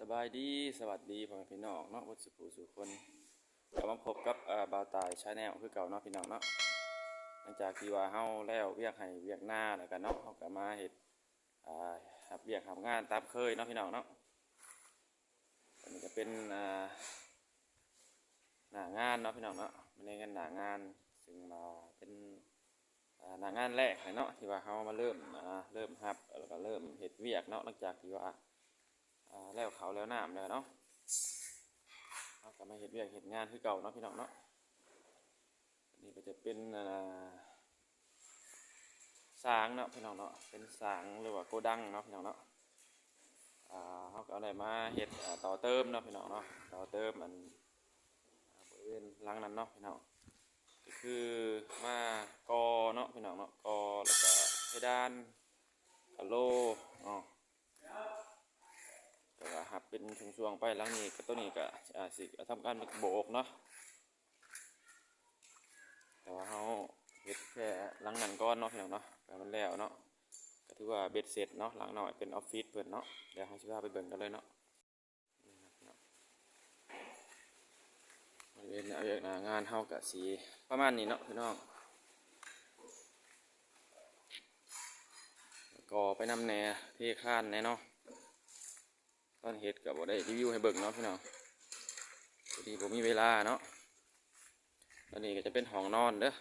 สบายดีสวัสดีพ่อแม่พี่น้องเนาะวัดสุภูสุคนกลับมาพบกับอ่าบาวตายชาแนลคือเก่าเนาะพี่น้องเนาะหลังจากที่ว่าเฮาแล้วเวียกให้เวียกหน้าแล้วกันเนาะเฮาก็มาเฮ็ดอ่ารับเวียกทำงานตามเคยเนาะพี่น้องเนาะอันนี้ก็เป็นอ่าหน้างานเนาะพี่น้องเนาะมันในงานหน้างานซึ่งมาเป็นอ่าหน้างานแรกเลยเนาะที่ว่าเฮามาเริ่มอ่าเริ่มฮับแล้วก็เริ่มเฮ็ดเวียกเนาะหลังจากที่ว่า แล้วเขาแล้วน้ำแล้วเนาะเอากลับมาเห็ดเวียกเห็ดงานคือเก่าเนาะพี่น้องเนาะอันนี้ก็จะเป็นสางเนาะพี่น้องเนาะเป็นสางหรือว่าโกดังเนาะพี่น้องเนาะเขาก็เอาอะไรมาเห็ดต่อเติมเนาะพี่น้องเนาะต่อเติมมันบริเวณลังนั้นเนาะพี่น้องก็คือมากอเนาะพี่น้องเนาะกอแล้วก็เพดานกะโลเนาะก็หับ เป็นช่วงๆไปหลังนี้ก็ตัวนี้ก็อ่าสิทำการโบกเนาะแต่ว่าเขาเฮ็ดแค่หลังนั้นก่อนเนาะพี่น้องเนาะก็มันแล้วเนาะก็ถือว่าเบ็ดเสร็จเนาะหลังหน่อยเป็นออฟฟิศเพิ่นเนาะเดี๋ยวเขาสิพาไปเบิ่งกันเลยเนาะงบริเวณหน้าเวียกหน้างานเฮาก็สีประมาณนี้เนาะพี่น้องก็ไปนำแหน่เทข้านแน่เนาะ ตอนเฮ็ดกับบ่ได้รีวิวให้เบิ่งเนาะพี่น้องพอดีผมมีเวลาเนาะตอนนี้ก็จะเป็นห้องนอนเด้อ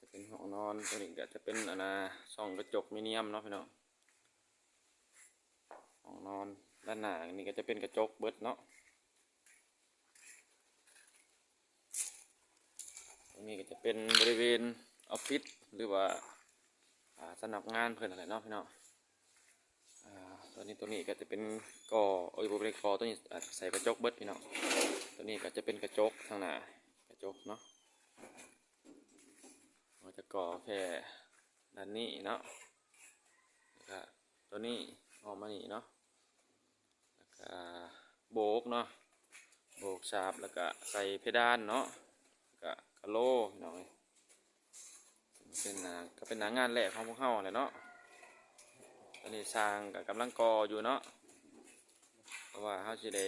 จะเป็นห้องนอนตัวนี้ก็จะเป็นอนนาช่องกระจกมิเนียมเนาะพี่น้องห้องนอนด้านหน้านี่ก็จะเป็นกระจกเบิดเนาะตรงนี้ก็จะเป็นบริเวณออฟฟิศหรือว่าสำนักงานเพิ่อนอะไรเนาะพี่น้อง ตัวนี้ตัวนี้ก็จะเป็นกอเอ้ยบริเวณกอตัวนี้ใส่กระจกเบิดพี่น้องตัวนี้ก็จะเป็นกระจกทางหน้ากระจกเนาะเราจะก่อแค่ด้านนี้เนาะก็ตัวนี้ออกมานี่เนาะแล้วก็โบกเนาะโบกฉาบแล้วก็ใส่เพดานเนาะก็กะโลพี่น้องเอ้ยเป็นนาก็เป็นหนางานแรกของพวกเฮาแหละเนาะ ตอนนี้สร้างกับกำลังก่ออยู่เนาะเพราะว่าเขาจะได้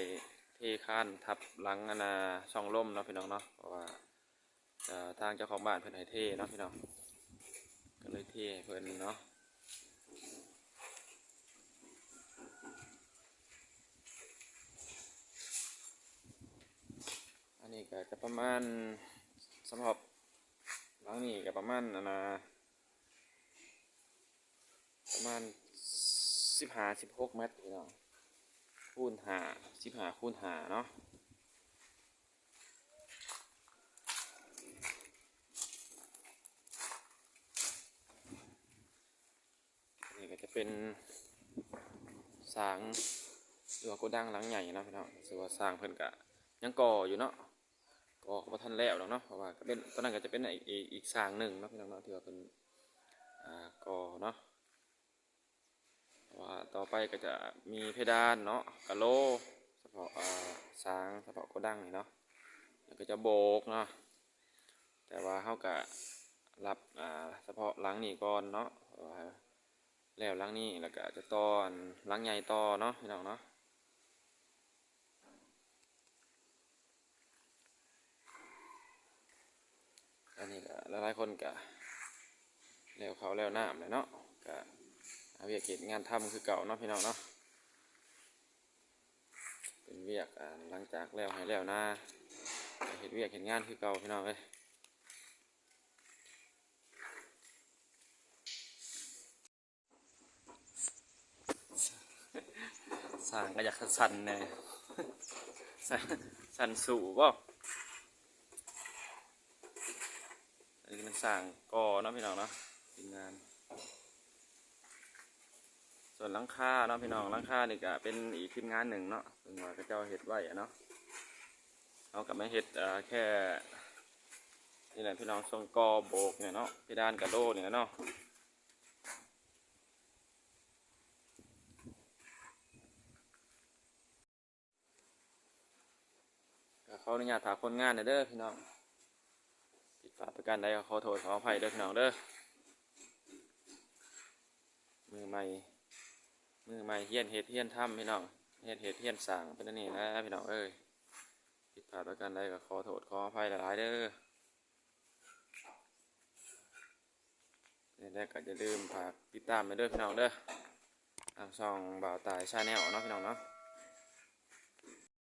เทข้านทับหลังอนนาช่องลมเนาะพี่น้องเนาะเพราะว่าทางเจ้าของบ้านเพิ่นให้เทเนาะพี่น้องก็เลยเทให้เพิ่นเนาะอันนี้ก็จะประมาณสำหรับหลังนี้ก็ประมาณอนนาประมาณ สิบห้าสิบหกเมตรพี่น้องคูณหาสิบห้าคูณหาเนาะนี่ก็จะเป็นสางหรือว่าโกดังหลังใหญ่นะพี่น้องสือว่าสร้างเพิ่นกะยังก่ออยู่เนาะก่อก็บ่ทันแล้วเนาะเพราะว่าก็เป็นตอนนั้นก็จะเป็นอีกอีกสร้างหนึ่งเนาะพี่น้องเนาะที่ว่าเป็นอ่าก่อเนาะ ต่อไปก็จะมีเพดานเนาะกะโลเฉพาะอ่าสางเฉพาะโกดังนี่เนาะแล้วก็จะโบกเนาะแต่ว่าเฮาก็รับอ่าเฉพาะหลังนี่ก่อนเนาะแล้วหลังนี้แล้วก็จะตอนหลังใหญ่ต่อเนาะพี่น้องเนาะอันนี้ก็หลายๆคนก็แล้วเขาแล้วน้ำเลยเนาะก็ เวียกเก็บงานทำคือเก่าเนาะพี่น้องเนาะเป็นเวียกอ่าหลังจากแล้วให้แล้วน้าเห็นเวียกเห็นงานคือเก่าพี่น้องเอ้ยสร้างก็อยากสั่นแน่สั่นสั่นสู่บ่อันนี้มันสร้างก่อเนาะพี่น้องเนาะทีมงาน ส่วนลังคาเนาะพี่น้องลังคานี่ก็เป็นอีกทีมงานหนึ่งเนาะซึ่งว่าก็เจ้าเห็ดไว้เนาะเอากับไม่เห็ดแค่นี่แหละพี่น้องทรงกอโบกเนี่ยเนาะพี่ด้านกระโดดเนี่ยเนาะก็ขออนุญาตถาคนงานเด้อพี่น้องผิดพลาดประการใดก็ขอโทษขออภัยเด้อพี่น้องเด้อมือใหม่ มือใหม่เฮียนเฮ็ดเฮียนทำพี่น้องเฮ็ดเฮ็ดเฮียนสั่งเป็นอันนี้นะพี่น้องเอ้ยผิดพลาดประการใดก็ขอโทษขออภัยหลายๆเด้อเนี่ยแรกก็จะลืมฝากติดตามไปด้อพี่น้องเด้อทางช่องบ่าวตายชาแนลเนาะพี่น้องเนาะ